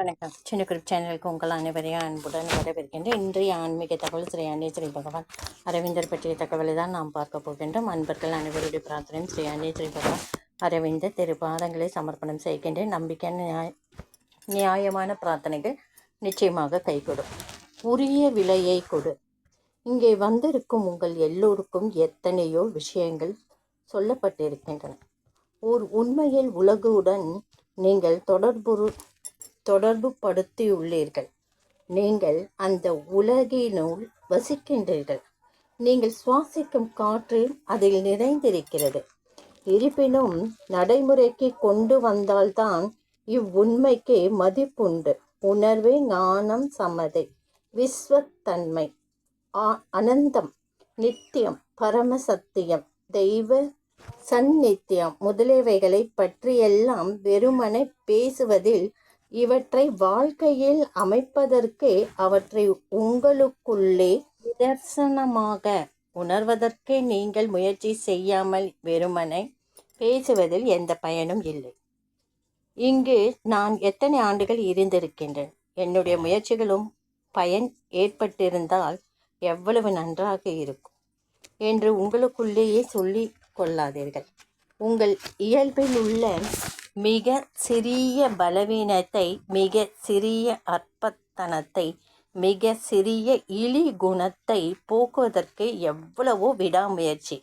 வணக்கம். சின்ன குரூப் சேனலுக்கு உங்கள் அனைவரையும் அன்புடன் வரவேற்கின்றேன். இன்றைய ஆன்மீக தகவல் ஸ்ரீ அன்னை பகவான். அரவிந்தர் பற்றிய தகவலை தான் நாம் பார்க்க போகின்றோம். அன்பர்கள் அனைவருடைய பிரார்த்தனையும் ஸ்ரீ அன்னை பகவான் அரவிந்தர் திரு பாதங்களை சமர்ப்பணம் செய்கின்றேன். நம்பிக்கை நியாய நியாயமான பிரார்த்தனைகள் நிச்சயமாக கைகொடும். உரிய விலையை கொடு. இங்கே வந்திருக்கும் உங்கள் எல்லோருக்கும் எத்தனையோ விஷயங்கள் சொல்லப்பட்டிருக்கின்றன. ஓர் உண்மையில் உலகுடன் நீங்கள் தொடர்பு தொடர்பு படுத்தியுள்ளீர்கள் நீங்கள் அந்த உலகினுள் வசிக்கின்றீர்கள். நீங்கள் சுவாசிக்கும் காற்று அதில் நிறைந்திருக்கிறது. இருப்பினும் நடைமுறைக்கு கொண்டு வந்தால்தான் இவ்வுண்மைக்கு மதிப்புண்டு. உணர்வே ஞானம் சமதை விஸ்வத்தன்மை அனந்தம் நித்தியம் பரமசத்தியம் தெய்வ சந்நித்தியம் முதலியவைகளை பற்றியெல்லாம் வெறுமனை பேசுவதில் இவற்றை வாழ்க்கையில் அமைப்பதற்கு அவற்றை உங்களுக்குள்ளே நிதர்சனமாக உணர்வதற்கே நீங்கள் முயற்சி செய்யாமல் வெறுமனை பேசுவதில் எந்த பயனும் இல்லை. இங்கு நான் எத்தனை ஆண்டுகள் இருந்திருக்கின்றேன்? என்னுடைய முயற்சிகளும் பயன் ஏற்பட்டிருந்தால் எவ்வளவு நன்றாக இருக்கும் என்று உங்களுக்குள்ளேயே சொல்லி கொள்ளாதீர்கள். உங்கள் இயல்பில் உள்ள மிக சிறிய பலவீனத்தை மிக சிறிய அற்பத்தனத்தை மிக சிறிய இழி குணத்தை போக்குவதற்கு எவ்வளவோ விடாமுயற்சி.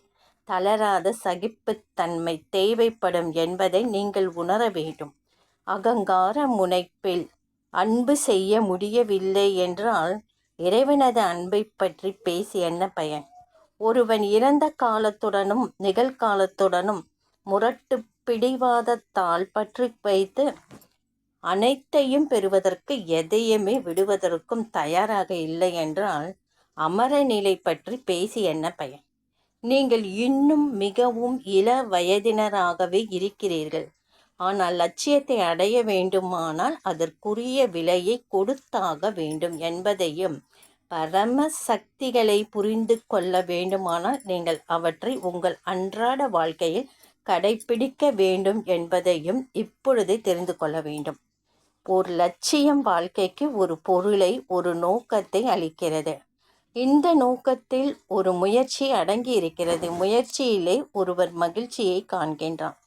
தளராத சகிப்புத்தன்மை தேவைப்படும் என்பதை நீங்கள் உணர வேண்டும். அகங்கார முனைப்பில் அன்பு செய்ய முடியவில்லை என்றால் இறைவனது அன்பை பற்றி பேசி என்ன பயன்? ஒருவன் இறந்த காலத்துடனும் நிகழ்காலத்துடனும் முரட்டு பிடிவாதத்தால் பற்றி வைத்து அனைத்தையும் பெறுவதற்கு எதையுமே விடுவதற்கும் தயாராக இல்லை என்றால் அமர நிலை பற்றி பேசி என்ன பயன்? நீங்கள் இன்னும் மிகவும் இள வயதினராகவே இருக்கிறீர்கள். ஆனால் லட்சியத்தை அடைய வேண்டுமானால் அதற்குரிய விலையை கொடுத்தாக வேண்டும் என்பதையும் பரம சக்திகளை புரிந்து கொள்ள வேண்டுமானால் நீங்கள் அவற்றை உங்கள் அன்றாட வாழ்க்கையில் கடைபிடிக்க வேண்டும் என்பதையும் இப்பொழுது தெரிந்து கொள்ள வேண்டும். ஒரு லட்சியம் வாழ்க்கைக்கு ஒரு பொருளை ஒரு நோக்கத்தை அளிக்கிறது. இந்த நோக்கத்தில் ஒரு முயற்சி அடங்கி இருக்கிறது. முயற்சியிலே ஒருவர் மகிழ்ச்சியை காண்கின்றான்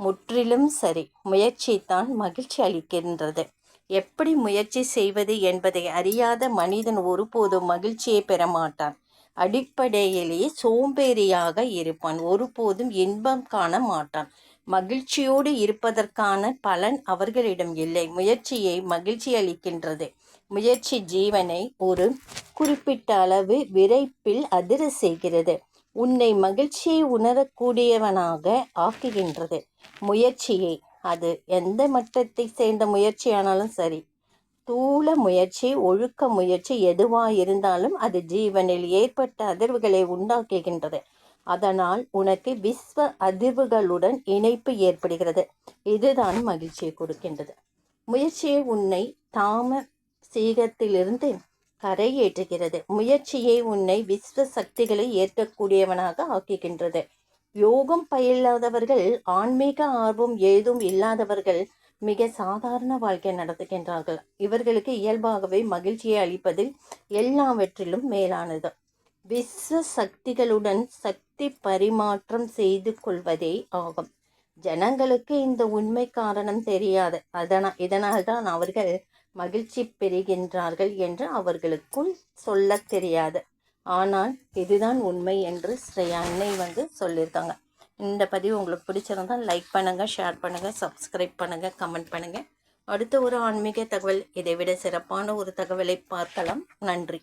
முற்றிலும் சரி. முயற்சி தான் மகிழ்ச்சி அளிக்கின்றது. எப்படி முயற்சி செய்வது என்பதை அறியாத மனிதன் ஒருபோதும் மகிழ்ச்சியை பெற மாட்டான். அடிப்படையிலேயே சோம்பேறியாக இருப்பான். ஒருபோதும் இன்பம் காண மாட்டான். மகிழ்ச்சியோடு இருப்பதற்கான பலன் அவர்களிடம் இல்லை. முயற்சியை மகிழ்ச்சி அளிக்கின்றது. முயற்சி ஜீவனை ஒரு குறிப்பிட்ட அளவு விரைப்பில் அதிர செய்கிறது உன்னை மகிழ்ச்சியை உணரக்கூடியவனாக ஆக்குகின்றது. முயற்சியை. அது எந்த மட்டத்தை சேர்ந்த முயற்சியானாலும் சரி. ஸ்தூல முயற்சி ஒழுக்க முயற்சி எதுவாக இருந்தாலும் அது ஜீவனில் ஏற்பட்ட அதிர்வுகளை உண்டாக்குகின்றது. அதனால் உனக்கு விஸ்வ அதிர்வுகளுடன் இணைப்பு ஏற்படுகிறது. இதுதான் மகிழ்ச்சியை கொடுக்கின்றது. முயற்சியை உன்னை தாம சீகத்திலிருந்து கரையேற்றுகிறது. முயற்சியை உன்னை விஸ்வ சக்திகளை ஏற்கக்கூடியவனாக ஆக்குகின்றது. யோகம் பயிலாதவர்கள் ஆன்மீக ஆர்வம் ஏதும் இல்லாதவர்கள் மிக சாதாரண வாழ்க்கை நடத்துகின்றார்கள். இவர்களுக்கு இயல்பாகவே மகிழ்ச்சியை அளிப்பதில் எல்லாவற்றிலும் மேலானது. விஸ்வ சக்திகளுடன் சக்தி பரிமாற்றம் செய்து கொள்வதே ஆகும். ஜனங்களுக்கு இந்த உண்மை காரணம் தெரியாது. அதனால் இதனால்தான் அவர்கள் மகிழ்ச்சி பெறுகின்றார்கள் என்று அவர்களுக்குள் சொல்ல தெரியாது. ஆனால் இதுதான் உண்மை என்று ஸ்ரேயா அன்னை வந்து சொல்லியிருக்காங்க. இந்த பதிவு உங்களுக்கு பிடிச்சிருந்தால் லைக் பண்ணுங்கள் ஷேர் பண்ணுங்கள் சப்ஸ்கிரைப் பண்ணுங்கள் கமெண்ட் பண்ணுங்கள் அடுத்த ஒரு ஆன்மீக தகவல் இதை விட சிறப்பான ஒரு தகவலை பார்க்கலாம். நன்றி.